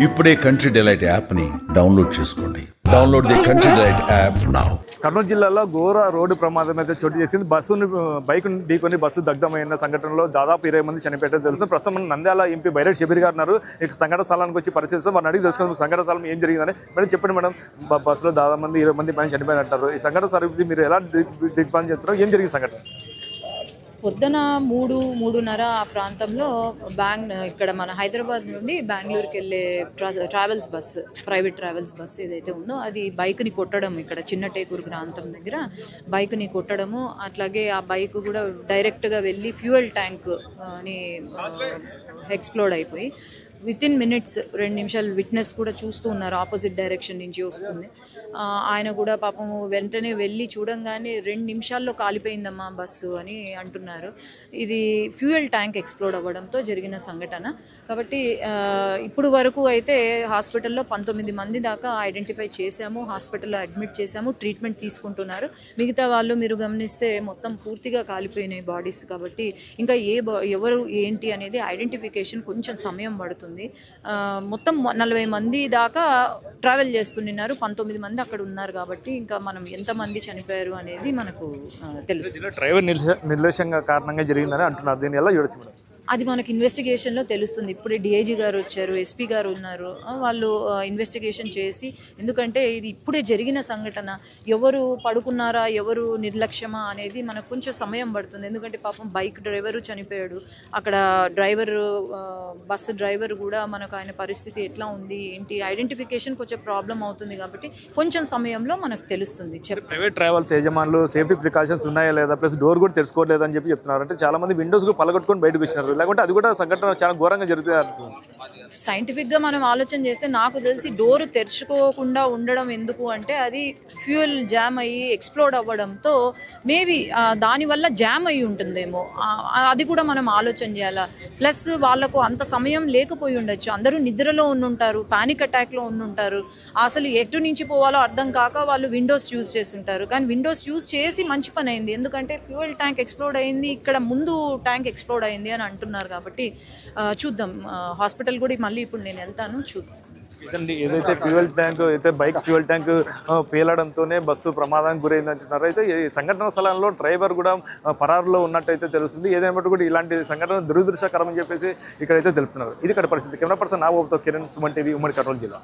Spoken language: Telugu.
ఇప్పుడే కంట్రీ డిలైట్ యాప్ని డౌన్లోడ్ చేసుకోండి. Download the Country Delight app now Kurnool జిల్లాలో ఘోర రోడ్డు ప్రమాదం అయితే చోటు చేసింది. బస్సును బైక్ ఢీకొని బస్సు దగ్ధమైన సంఘటనలో దాదాపు ఇరవై మంది చనిపోయారు తెలుసు. ప్రస్తుతం నంద్యాల ఎంపీ బైరెడ్ షబీర్ గారు ఉన్నారు. ఇక సంఘటన స్థలానికి వచ్చి పరిశీలిస్తాం వారిని అడిగి తెలుసుకుందాం. సంఘటన స్థలం ఏం జరిగిందని. మేడం చెప్పండి మేడం. బస్సులో దాదాపు మంది ఇరవై మంది పైన చనిపోయినట్టారు ఈ సంఘటన సరిగ్గా మీరు ఎలా దిగ్- దిగ్బంధం చేస్తున్నారు ఏం జరిగింది సంఘటన? పొద్దున మూడు మూడున్నర ఆ ప్రాంతంలో బ్యాంగ్ ఇక్కడ మన హైదరాబాద్ నుండి బెంగళూరుకి వెళ్ళే travels bus private travels bus ఏదైతే ఉందో అది బైక్ని కొట్టడం ఇక్కడ చిన్నటేకూరు ప్రాంతం దగ్గర బైక్ని కొట్టడము అట్లాగే ఆ బైక్ కూడా డైరెక్ట్గా వెళ్ళి ఫ్యూయల్ ట్యాంక్ అని ఎక్స్ప్లోడ్ అయిపోయి విత్ ఇన్ మినిట్స్ రెండు నిమిషాలు విట్నెస్ కూడా చూస్తూ ఉన్నారు. ఆపోజిట్ డైరెక్షన్ నుంచి వస్తుంది. ఆయన కూడా పాపం వెంటనే వెళ్ళి చూడంగానే రెండు నిమిషాల్లో కాలిపోయిందమ్మా బస్సు అని అంటున్నారు. ఇది ఫ్యూయల్ ట్యాంక్ ఎక్స్ప్లోడ్ అవ్వడంతో జరిగిన సంఘటన. కాబట్టి ఇప్పుడు వరకు అయితే హాస్పిటల్లో పంతొమ్మిది మంది దాకా ఐడెంటిఫై చేశాము హాస్పిటల్లో అడ్మిట్ చేశాము ట్రీట్మెంట్ తీసుకుంటున్నారు. మిగతా వాళ్ళు మీరు గమనిస్తే మొత్తం పూర్తిగా కాలిపోయినాయి బాడీస్ కాబట్టి ఇంకా ఏ ఎవరు ఏంటి అనేది ఐడెంటిఫికేషన్ కొంచెం సమయం పడుతుంది. ఆ, మొత్తం నలభై మంది దాకా ట్రావెల్ చేస్తున్నారు పంతొమ్మిది మంది అక్కడ ఉన్నారు కాబట్టి ఇంకా మనం ఎంతమంది చనిపోయారు అనేది మనకు తెలుసు. డ్రైవర్ నిర్లక్ష్యంగా కారణంగా జరిగిందని అంటున్నారు. దీని ఎలా చూడొచ్చు మేడం? అది మనకి ఇన్వెస్టిగేషన్లో తెలుస్తుంది. ఇప్పుడే డిఐజీ గారు వచ్చారు ఎస్పీ గారు ఉన్నారు. వాళ్ళు ఇన్వెస్టిగేషన్ చేసి ఎందుకంటే ఇది ఇప్పుడే జరిగిన సంఘటన. ఎవరు పడుకున్నారా ఎవరు నిర్లక్ష్యమా అనేది మనకు కొంచెం సమయం పడుతుంది. ఎందుకంటే పాపం బైక్ డ్రైవరు చనిపోయాడు. అక్కడ డ్రైవర్ బస్సు డ్రైవర్ కూడా మనకు ఆయన పరిస్థితి ఎట్లా ఉంది ఏంటి? ఐడెంటిఫికేషన్ కొంచెం ప్రాబ్లం అవుతుంది కాబట్టి కొంచెం సమయంలో మనకు తెలుస్తుంది. ప్రైవేట్ ట్రావెల్స్ యజమానులు సేఫ్టీ ప్రికాషన్స్ ఉన్నాయా లేదా? ప్లస్ డోర్ కూడా తెలుసుకోవట్లేదు అని చెప్పి చెప్తున్నారు. అంటే చాలా మంది విండోస్ కూడా పలగొట్టుకొని బయటకు వచ్చినారు. లేకుంటే అది కూడా సంఘటన చాలా ఘోరంగా జరుగుతుంది అంటున్నారు సైంటిఫిక్గా మనం ఆలోచన చేస్తే నాకు తెలిసి డోర్ తెరుచుకోకుండా ఉండడం ఎందుకు అంటే అది ఫ్యూయల్ జామ్ అయ్యి ఎక్స్ప్లోడ్ అవ్వడంతో మేబీ దానివల్ల జామ్ అయ్యి ఉంటుందేమో. అది కూడా మనం ఆలోచన చేయాలా? ప్లస్ వాళ్ళకు అంత సమయం లేకపోయి ఉండొచ్చు. అందరూ నిద్రలో ఉండుంటారు పానిక్ అటాక్లో ఉండుంటారు. అసలు ఎటు నుంచి పోవాలో అర్థం కాక వాళ్ళు విండోస్ యూజ్ చేస్తుంటారు. కానీ విండోస్ యూజ్ చేసి మంచి పని అయింది. ఎందుకంటే ఫ్యూయల్ ట్యాంక్ ఎక్స్ప్లోడ్ అయింది ఇక్కడ ముందు ట్యాంక్ ఎక్స్ప్లోడ్ అయింది అని అంటున్నారు. కాబట్టి చూద్దాం. హాస్పిటల్ కూడా మళ్ళీ ఇప్పుడు నేను వెళ్తాను చూద్దాం. ఇదండి ఏదైతే ఫ్యూయల్ ట్యాంక్ అయితే బైక్ ఫ్యూయల్ ట్యాంక్ పేలడంతోనే బస్సు ప్రమాదానికి గురైంది అంటున్నారు అయితే ఈ సంఘటన స్థలంలో డ్రైవర్ కూడా పరారులో ఉన్నట్టయితే తెలుస్తుంది. ఏదైనా కూడా ఇలాంటి సంఘటన దురదృష్టకరం అని చెప్పేసి ఇక్కడైతే తెలుపుతున్నారు. ఇది ఇక్కడ పరిస్థితి. కెమెరా పర్సన్ నా ఓపుతో కిరణ్ సుమన్ టీవీ ఉమ్మడి కర్నూలు జిల్లా.